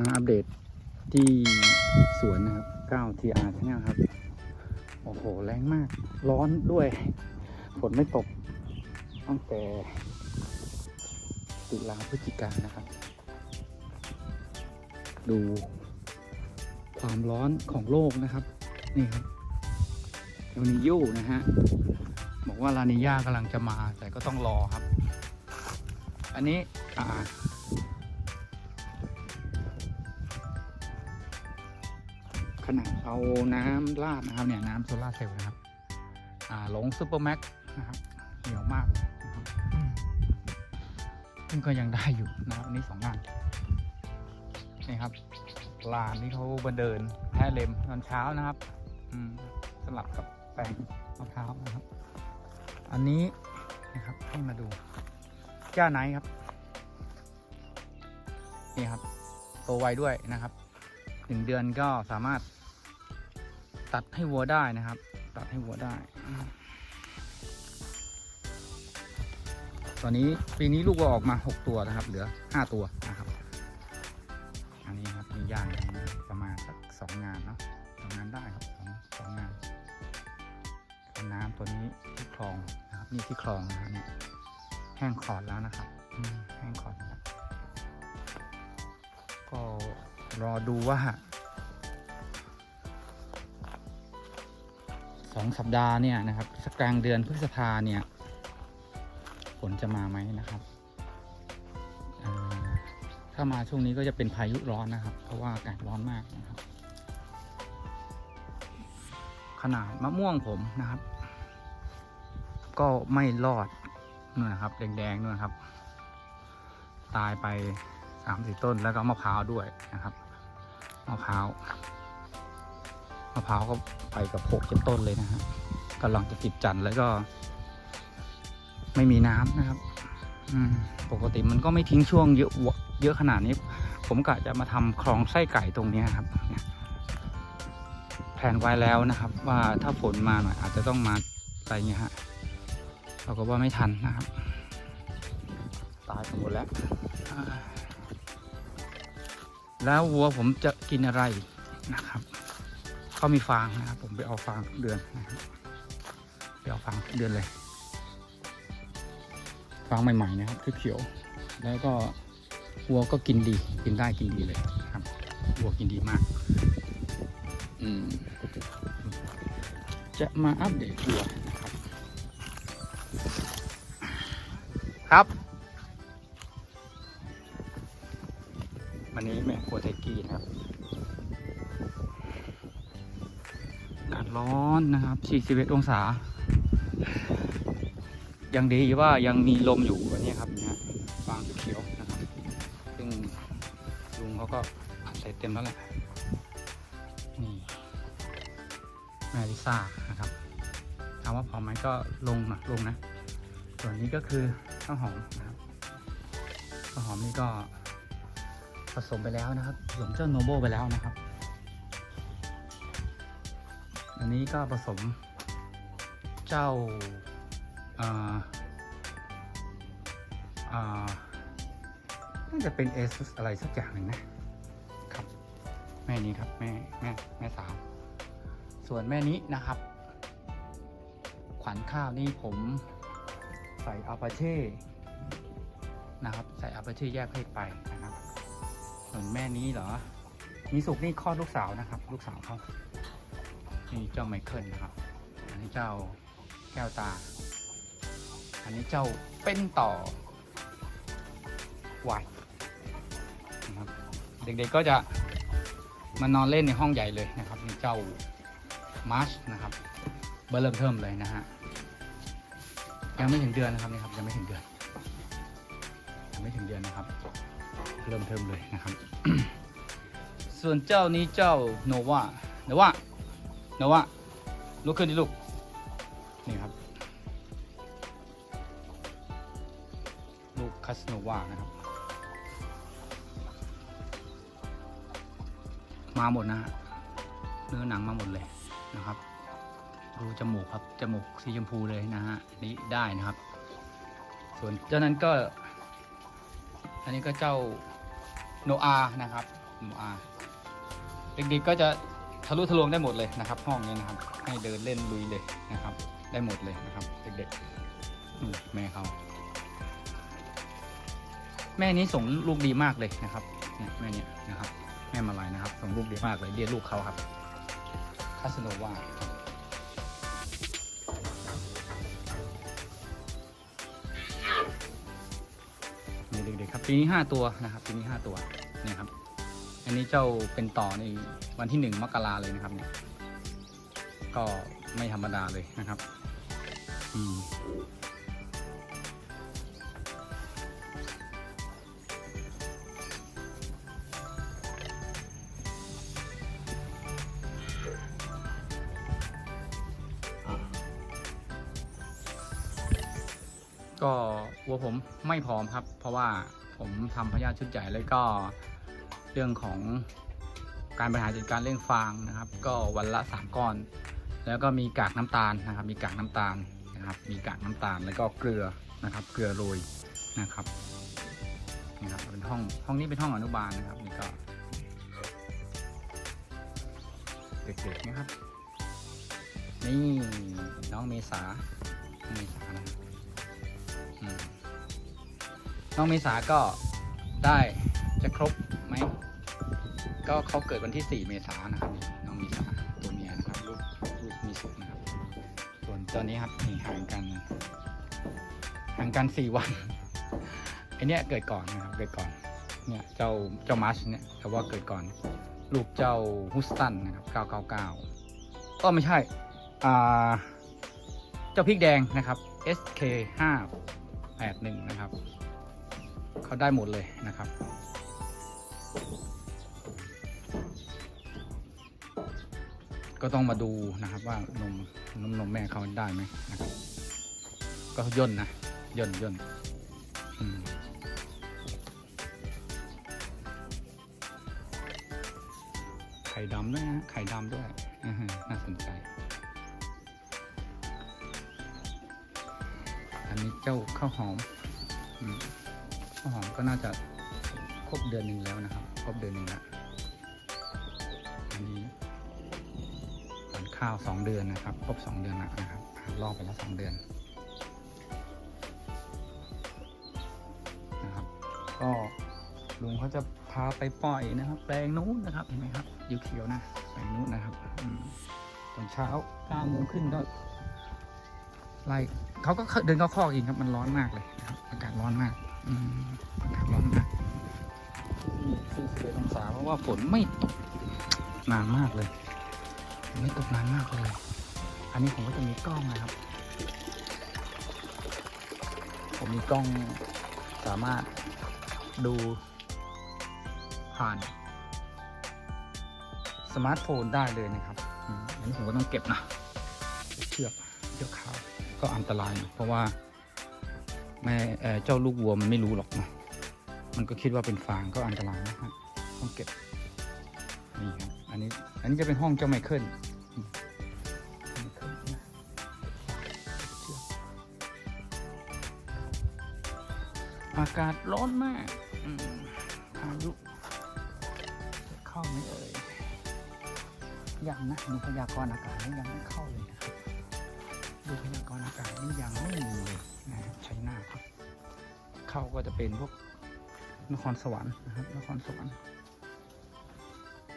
มาอัปเดตที่สวนนะครับ 9 TR ที่นี่ครับ โอ้โห แรงมาก ร้อนด้วย ฝนไม่ตก ตั้งแต่ตุลาพฤศจิกานนะครับ ดูความร้อนของโลกนะครับ นี่ครับเอลนิโยนะฮะ บอกว่าลานิญากำลังจะมา แต่ก็ต้องรอครับ อันนี้อ่า นาดเอาน้ำราดนะครับเนี่ยน้ำโซล่าเซลล์นะครับ อ่าหลงซูเปอร์แม็กนะครับเหนียวมากเลยนะครับซึ่งก็ยังได้อยู่นะครับอันนี้สองงานนี่ครับลานที่เขาบันเดินแท่เลมตอนเช้านะครับ อืมสลับกับแปลงมะพร้าวนะครับ อันนี้นะครับให้มาดูจ้าไนครับนี่ครับโตไวด้วยนะครับหนึ่งเดือนก็สามารถ ตัดให้วัวได้นะครับ ตัดให้วัวได้ ตอนนี้ปีนี้ลูกวัวออกมา 6 ตัวนะครับ เหลือ 5 ตัวนะครับ อันนี้ครับมีย่างประมาณสักสองงานเนาะสองงานได้ครับสองสองงานน้ำตัวนี้ที่คลองนะครับ นี่ที่คลองนะครับเนี่ยแห้งขอดแล้วนะครับแห้งขอดแล้วก็รอดูว่า สองสัปดาห์เนี่ยนะครับสักกลางเดือนพฤษภาเนี่ยฝนจะมาไหมนะครับถ้ามาช่วงนี้ก็จะเป็นพายุร้อนนะครับ เพราะว่าอากาศร้อนมากนะครับ ขนาดมะม่วงผมนะครับ ก็ไม่รอดนู่นนะครับ แดงๆนู่นครับ ตายไปสามสี่ต้นแล้วก็มะพร้าวด้วยนะครับมะพร้าว มะพร้าวก็ไปกับหกเจ็ดต้นเลยนะฮะกำลังจะติดจันทร์แล้วก็ ไม่มีน้ำนะครับ อืมปกติมันก็ไม่ทิ้งช่วงเยอะเยอะขนาดนี้ ผมกะจะมาทำคลองไส้ไก่ตรงนี้ครับแผนไว้แล้วนะครับ ว่าถ้าฝนมาหน่อยอาจจะต้องมาอะไรเงี้ยฮะเราก็ว่าไม่ทันนะครับ ตายหมดแล้ว แล้ววัวผมจะกินอะไรนะครับ เขามีฟางนะครับผมไปเอาฟางทุกเดือนนะครับไปเอาฟางทุกเดือนเลย ฟางใหม่ๆนะครับเขียว แล้วก็วัวก็กินดี กินได้กินดีเลยครับวัวกินดีมาก อืมจะมาอัปเดตวัวนะครับครับวันนี้แม่โครัวไทกี้นะครับ ร้อนนะครับ 41 องศา ยังดีว่ายังมีลมอยู่วันนี้ครับนี่ยฟางเขียวนะครับ ซึ่งลุงเขาก็อัดใส่เต็มแล้วแหละ นี่แม่ลิซ่านะครับถามว่าพอไหมก็ลงนะลงนะ ส่วนนี้ก็คือข้าวหอมนะครับข้าวหอมนี่ก็ผสมไปแล้วนะครับผสมเจ้าโนโบไปแล้วนะครับ อันนี้ก็ผสมเจ้าอ่าอ่าน่าจะเป็นเอซุสอะไรสักอย่างหนึ่งนะครับ แม่นี้ครับแม่แม่แม่สาว ส่วนแม่นี้นะครับ ขวัญข้าวนี่ผมใส่อาปาเช่นะครับ ใส่อาปาเช่แยกเพศไปนะครับ ส่วนแม่นี้เหรอ มีสุกนี่คลอดลูกสาวนะครับ ลูกสาวเขา นี่เจ้าไมเคิลนะครับ อันนี้เจ้าแก้วตา อันนี้เจ้าเป็นต่อวายนะครับ เด็กๆก็จะมานอนเล่นในห้องใหญ่เลยนะครับนี่เจ้ามาร์ชนะครับเบอร์เริ่มเทิมเลยนะฮะ ยังไม่ถึงเดือนนะครับนี่ครับยังไม่ถึงเดือนยังไม่ถึงเดือนนะครับ เริ่มเทิมเลยนะครับ ส่วนเจ้านี้เจ้าโนวาโนวา นวาลุกขึ้นดิลูก นี่ครับ ลูกคัสโนวานะครับ มาหมดนะฮะเนื้อหนังมาหมดเลยนะครับ ดูจมูกครับ จมูกสีชมพูเลยนะฮะนี้ได้นะครับ ส่วนเจ้านั้นก็ อันนี้ก็เจ้าโนอานะครับหมูอาเด็กๆก็จะ ทะลุทะลวงได้หมดเลยนะครับ ห้องนี้นะครับ ให้เดินเล่นลุยเลยนะครับ ได้หมดเลยนะครับ เด็กๆแม่เขาแม่นี้ส่งลูกดีมากเลยนะครับเนี่ยแม่เนี่ยนะครับ แม่มาลายนะครับ ส่งลูกดีมากเลยเรียนลูกเขาครับคาสโนวานี่เด็กๆครับปีนี้ห้าตัวนะครับปีนี้ห้าตัวเนี่ยครับ อันนี้เจ้าเป็นต่อในวันที่หนึ่งมกราเลยนะครับเนี่ยก็ไม่ธรรมดาเลยนะครับ อืมก็วัวผมไม่พร้อมครับ เพราะว่าผมทำพยาชุดใหญ่แล้วก็ เรื่องของการบริหารจัดการเรื่องฟางนะครับ ก็วันละสามก้อน แล้วก็มีกากน้ำตาลนะครับ มีกากน้ำตาลนะครับ มีกากน้ำตาลแล้วก็เกลือนะครับ เกลือโรยนะครับนี่ครับเป็นห้องห้องนี้เป็นห้องอนุบาลนะครับนี่ก็เด็กๆนะครับ นี่น้องเมษาน้องเมษานะน้องเมษาก็ได้จะครบ ก็เขาเกิดวันที่ 4 เมษายนนะครับน้องเมษาตัวเมียนะครับลูกลูกมีสุกนะครับ ส่วนตัวนี้ครับห่างกันห่างกัน 4 วันไอเนี้ยเกิดก่อนนะครับเกิดก่อนเนี่ยเจ้าเจ้ามาร์ชเนี่ยแต่ว่าเกิดก่อน ลูกเจ้าฮุสตันนะครับ 999ก็ไม่ใช่อ่าเจ้าพริกแดงนะครับ SK 5 8 1นะครับเขาได้หมดเลยนะครับ ก็ต้องมาดูนะครับว่านมนมนมแม่เขาได้ไหมนะครับก็ย่นนะย่นย่นไข่ดำด้วยนะไข่ดำด้วยน่าสนใจ อันนี้เจ้าข้าวหอมอข้าวหอมก็น่าจะครบเดือนหนึ่งแล้วนะครับ ครบเดือนหนึ่งแล้วอันนี้ ข้าวสองเดือนนะครับ ครบสองเดือนแล้วนะครับผ่านรอบไปแล้วสองเดือนนะครับ ก็ลุงเขาจะพาไปปล่อยนะครับ แปลงนู้นนะครับ เห็นไหมครับยูเขียวนะ แปลงนู้นนะครับตอนเช้าเก้าโมงขึ้นก็ไล่เขาก็เดินเข้าคอกเองครับ มันร้อนมากเลยนะครับ อากาศร้อนมากอากาศร้อนมากนี่คือสิบเอ็ดองศาเพราะว่าฝนไม่ตกนานมากเลย ไม่ตกนานมากเลย อันนี้ผมก็จะมีกล้องนะครับ ผมมีกล้องสามารถดูผ่าน สมาร์ทโฟนได้เลยนะครับอันนี้ผมก็ต้องเก็บนะ เชือกเชือกขาวก็อันตรายน่อยเพราะว่าแม่เเจ้าลูกวัวมันไม่รู้หรอกนะ มันก็คิดว่าเป็นฟางก็อันตรายนะฮะต้องเก็บ นี่ครับ อันนี้อันนี้จะเป็นห้องเจ้าไมเคิลอากาศร้อนมากพายุจะเข้าไหมเอ่ยยังนะมีพยากรณ์อากาศนี่ยังไม่เข้าเลยนะครับดูพยากรณ์อากาศนี่ยังไม่มีเลยนะครับชัยนาทครับ เข้าก็จะเป็นพวกนครสวรรค์นะครับนครสวรรค์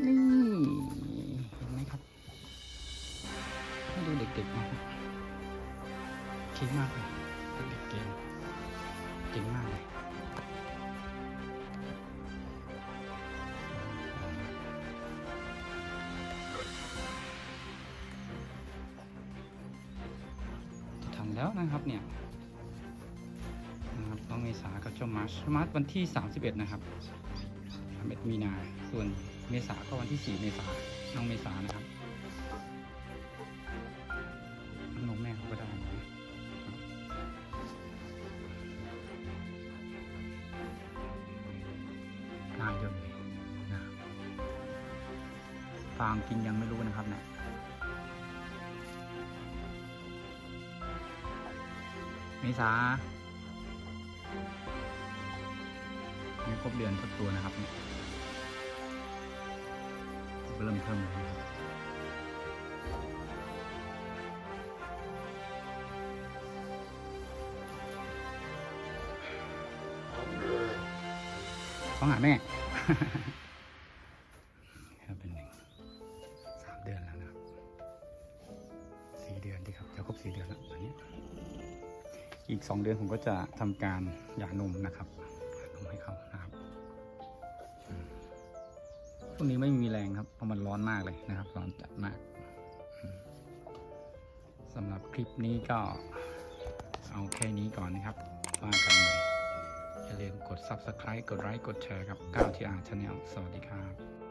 นี่เห็นไหมครับให้ดูเด็กๆนะครับเก่งมากเลยเด็กๆเก่งเก่งมากเลยจะทำแล้วนะครับเนี่ยนะครับน้องเมษากับเจ้ามาร์ชมาร์ชวันที่ 31 นะครับ31มีนาส่วน เมษาก็วันที่ 4 เมษาน้องเมษานะครับน้องแม่เขาก็ได้นะนายยนต์นะฟาร์มกินยังไม่รู้นะครับเนี่ยเมษามีครบเดือนสักตัวนะครับเนี่ย เริ่มเทิมเลยนะครับต้องหาแม่ครับเป็นหนึ่งสามเดือนแล้วนะครับสี่เดือนดีครับจะครบสี่เดือนแล้วตอนนี้ อีกสองเดือนผมก็จะทำการหย่านมนะครับหย่านมให้เขา วกนี้ไม่มีแรงครับเพราะมันร้อนมากเลยนะครับ ร้อนจัดมากสำหรับคลิปนี้ก็เอาแค่นี้ก่อนนะครับว่ากันใหม่อย่าลืมกด subscribe กดไลค์กดแชร์ครับก้าวที่อาชแนลสวัสดีครับ